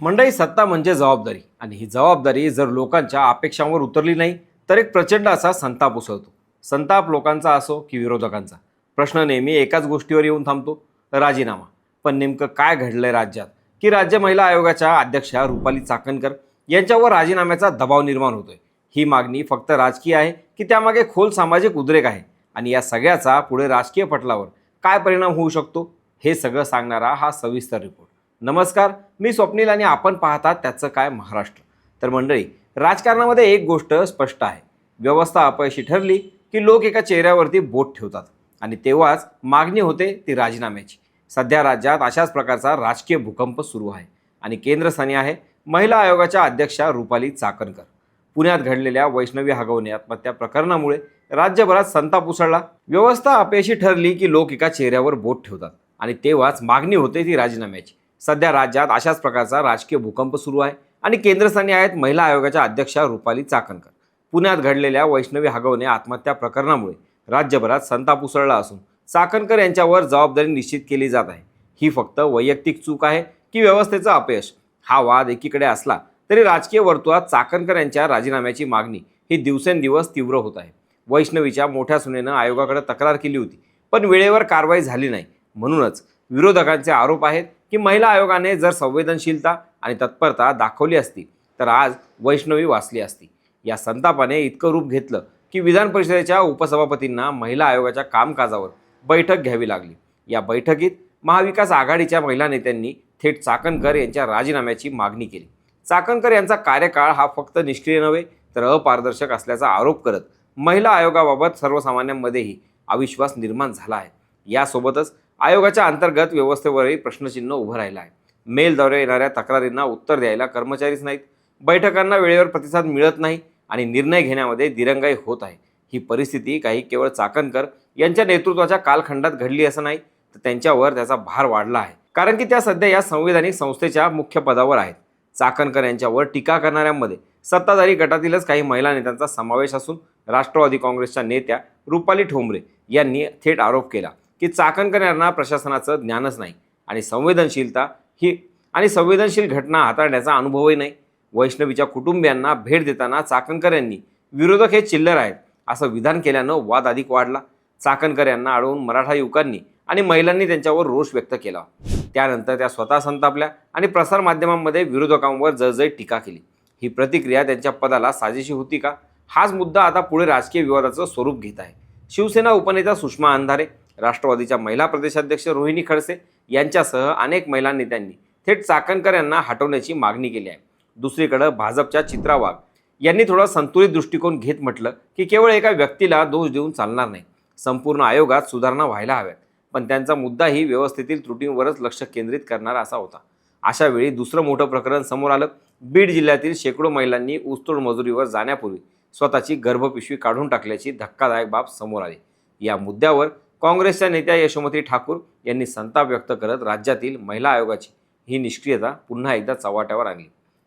मंडळी सत्ता म्हणजे जबाबदारी. आणि ही जबाबदारी जर लोकांच्या अपेक्षांवर उतरली नाही तर एक प्रचंड असा संताप उसळतो. संताप लोकांचा असो की विरोधकांचा. प्रश्न नेहमी एकाच गोष्टीवर येऊन थांबतो राजीनामा. पण नेमकं काय घडलंय राज्यात? की राज्य महिला आयोगाच्या अध्यक्षा रुपाली चाकणकर यांच्यावर राजीनाम्याचा दबाव निर्माण होतोय. ही मागणी फक्त राजकीय आहे की त्यामागे खोल सामाजिक उद्रेक आहे. आणि या सगळ्याचा पुढे राजकीय पटलावर काय परिणाम होऊ शकतो हे सगळं सांगणारा हा सविस्तर रिपोर्ट. नमस्कार मी स्वप्नील आणि आपण पाहतात त्याचं काय महाराष्ट्र. तर मंडळी राजकारणामध्ये एक गोष्ट स्पष्ट आहे. व्यवस्था अपयशी ठरली की लोक एका चेहऱ्यावरती बोट ठेवतात आणि तेव्हाच मागणी होते ती राजीनाम्याची. सध्या राज्यात अशाच प्रकारचा राजकीय भूकंप सुरू आहे आणि केंद्रस्थानी आहे महिला आयोगाच्या अध्यक्षा रुपाली चाकणकर. पुण्यात घडलेल्या वैष्णवी हगवणे आत्महत्या प्रकरणामुळे राज्यभरात संताप उसळला. व्यवस्था अपयशी ठरली की लोक एका चेहऱ्यावर बोट ठेवतात आणि तेव्हाच मागणी होते ती राजीनाम्याची. सध्या राज्यात अशाच प्रकारचा राजकीय भूकंप सुरू आहे आणि केंद्रस्थानी आहेत महिला आयोगाच्या अध्यक्षा रुपाली चाकणकर. पुण्यात घडलेल्या वैष्णवी हगवणे आत्महत्या प्रकरणामुळे राज्यभरात संताप उसळला असून चाकणकर यांच्यावर जबाबदारी निश्चित केली जात आहे. ही फक्त वैयक्तिक चूक आहे की व्यवस्थेचं अपयश? हा वाद एकीकडे असला तरी राजकीय वर्तुळात चाकणकर यांच्या राजीनाम्याची मागणी ही दिवसेंदिवस तीव्र होत आहे. वैष्णवीच्या मोठ्या सुनेनं आयोगाकडे तक्रार केली होती पण वेळेवर कारवाई झाली नाही. म्हणूनच विरोधकांचे आरोप आहेत की महिला आयोगाने जर संवेदनशीलता आणि तत्परता दाखवली असती तर आज वैष्णवी वाचली असती. या संतापाने इतकं रूप घेतलं की विधान परिषदेच्या उपसभापतींना महिला आयोगाच्या कामकाजावर बैठक घ्यावी लागली. या बैठकीत महाविकास आघाडीच्या महिला नेत्यांनी थेट चाकणकर यांच्या राजीनाम्याची मागणी केली. चाकणकर यांचा कार्यकाळ हा फक्त निष्क्रिय नव्हे तर अपारदर्शक असल्याचा आरोप करत महिला आयोगाबाबत सर्वसामान्यांमध्येही अविश्वास निर्माण झाला आहे. यासोबतच आयोगाच्या अंतर्गत व्यवस्थेवरही प्रश्नचिन्ह उभं राहिलं आहे. मेलद्वारे येणाऱ्या तक्रारींना उत्तर द्यायला कर्मचारीच नाहीत. बैठकांना वेळेवर प्रतिसाद मिळत नाही आणि निर्णय घेण्यामध्ये दिरंगाई होत आहे. ही परिस्थिती काही केवळ चाकणकर यांच्या नेतृत्वाच्या कालखंडात घडली असं नाही तर त्यांच्यावर त्याचा भार वाढला आहे. कारण की त्या सध्या या संविधानिक संस्थेच्या मुख्य पदावर आहेत. चाकणकर यांच्यावर टीका करणाऱ्यांमध्ये सत्ताधारी गटातीलच काही महिला नेत्यांचा समावेश असून राष्ट्रवादी काँग्रेसच्या नेत्या रुपाली ठोंबरे यांनी थेट आरोप केला. की चाकणकरांना प्रशासनाचं ज्ञानच नाही. आणि संवेदनशीलता ही आणि संवेदनशील घटना हाताळण्याचा अनुभवही नाही. वैष्णवीच्या कुटुंबियांना भेट देताना चाकणकर यांनी विरोधक हे चिल्लर आहेत असं विधान केल्यानं वाद अधिक वाढला. चाकणकर यांना अडवून मराठा युवकांनी आणि महिलांनी त्यांच्यावर रोष व्यक्त केला. त्यानंतर त्या स्वतः संतापल्या आणि प्रसारमाध्यमांमध्ये विरोधकांवर जळजळीत टीका केली. ही प्रतिक्रिया त्यांच्या पदाला साजेशी होती का? हाच मुद्दा आता पुढे राजकीय विवादाचं स्वरूप घेत आहे. शिवसेना उपनेता सुषमा अंधारे राष्ट्रवादीच्या महिला प्रदेशाध्यक्ष रोहिणी खडसे यांच्यासह अनेक महिला नेत्यांनी थेट चाकणकर यांना हटवण्याची मागणी केली आहे. दुसरीकडं भाजपच्या चित्रा वाघ यांनी थोडा संतुलित दृष्टिकोन घेत म्हटलं की केवळ एका व्यक्तीला दोष देऊन चालणार नाही. संपूर्ण आयोगात सुधारणा व्हायला हव्यात. पण त्यांचा मुद्दाही व्यवस्थेतील त्रुटींवरच लक्ष केंद्रित करणारा असा होता. अशा वेळी दुसरं मोठं प्रकरण समोर आलं. बीड जिल्ह्यातील शेकडो महिलांनी ऊसतोड मजुरीवर जाण्यापूर्वी स्वतःची गर्भपिशवी काढून टाकल्याची धक्कादायक बाब समोर आली. या मुद्द्यावर काँग्रेसच्या नेत्या यशोमती ठाकूर यांनी संताप व्यक्त करत राज्यातील महिला आयोगाची ही निष्क्रियता पुन्हा एकदा चव्हाट्यावर आणली.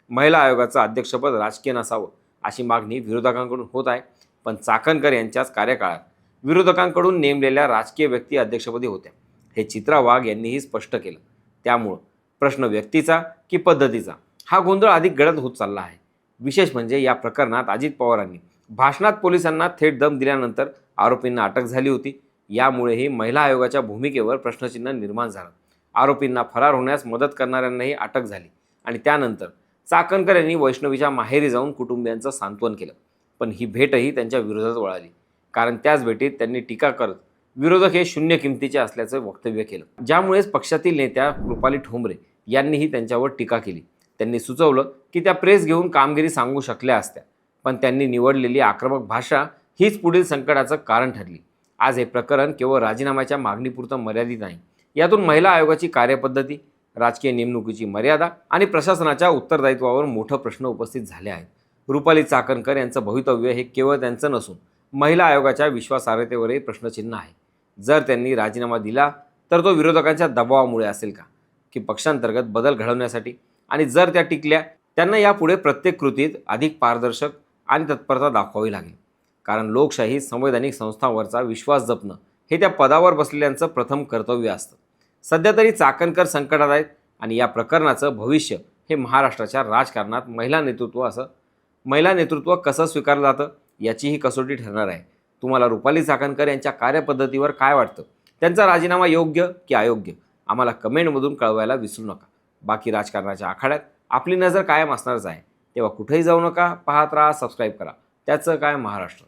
महिला आयोगाचं अध्यक्षपद राजकीय नसावं अशी मागणी विरोधकांकडून होत आहे. पण चाकणकर यांच्याच कार्यकाळात विरोधकांकडून नेमलेल्या राजकीय व्यक्ती अध्यक्षपदी होत्या. हे चित्रा वाघ यांनीही स्पष्ट केलं. त्यामुळं प्रश्न व्यक्तीचा की पद्धतीचा? हा गोंधळ अधिक गडद होत चालला आहे. विशेष म्हणजे या प्रकरणात अजित पवारांनी भाषणात पोलिसांना थेट दम दिल्यानंतर आरोपींना अटक झाली होती. यामुळेही महिला आयोगाच्या भूमिकेवर प्रश्नचिन्ह निर्माण झालं. आरोपींना फरार होण्यास मदत करणाऱ्यांनाही अटक झाली आणि त्यानंतर चाकणकर यांनी वैष्णवीच्या माहेरी जाऊन कुटुंबियांचं सांत्वन केलं. पण ही भेटही त्यांच्या विरोधात वळाली. कारण त्याच भेटीत त्यांनी टीका करत विरोधक हे शून्य किमतीचे असल्याचं वक्तव्य केलं. ज्यामुळेच पक्षातील नेत्या रुपाली ठोंबरे यांनीही त्यांच्यावर टीका केली. त्यांनी सुचवलं की त्या प्रेस घेऊन कामगिरी सांगू शकल्या असत्या. पण त्यांनी निवडलेली आक्रमक भाषा हीच पुढील संकटाचं कारण ठरली. आज हे प्रकरण केवळ राजीनाम्याच्या मागणीपुरतं मर्यादित नाही. यातून महिला आयोगाची कार्यपद्धती राजकीय नेमणुकीची मर्यादा आणि प्रशासनाच्या उत्तरदायित्वावर मोठं प्रश्न उपस्थित झाले आहेत. रुपाली चाकणकर यांचं भवितव्य हे केवळ त्यांचं नसून महिला आयोगाच्या विश्वासार्हतेवरही प्रश्नचिन्ह आहे. जर त्यांनी राजीनामा दिला तर तो विरोधकांच्या दबावामुळे असेल का? की पक्षांतर्गत बदल घडवण्यासाठी? आणि जर त्या टिकल्या त्यांना यापुढे प्रत्येक कृतीत अधिक पारदर्शक आणि तत्परता दाखवावी लागेल. कारण लोकशाही संवैधानिक संस्थांवरचा विश्वास जपणं हे त्या पदावर बसलेल्यांचं प्रथम कर्तव्य असतं. सध्या तरी चाकणकर संकटात आहेत आणि या प्रकरणाचं भविष्य हे महाराष्ट्राच्या राजकारणात महिला नेतृत्व असं महिला नेतृत्व कसं स्वीकारलं जातं याचीही कसोटी ठरणार आहे. तुम्हाला रुपाली चाकणकर यांच्या कार्यपद्धतीवर काय वाटतं? त्यांचा राजीनामा योग्य की अयोग्य? आम्हाला कमेंटमधून कळवायला विसरू नका. बाकी राजकारणाच्या आखाड्यात आपली नजर कायम असणारच आहे. तेव्हा कुठेही जाऊ नका पाहत राहा सबस्क्राईब करा. त्याचं काय महाराष्ट्र?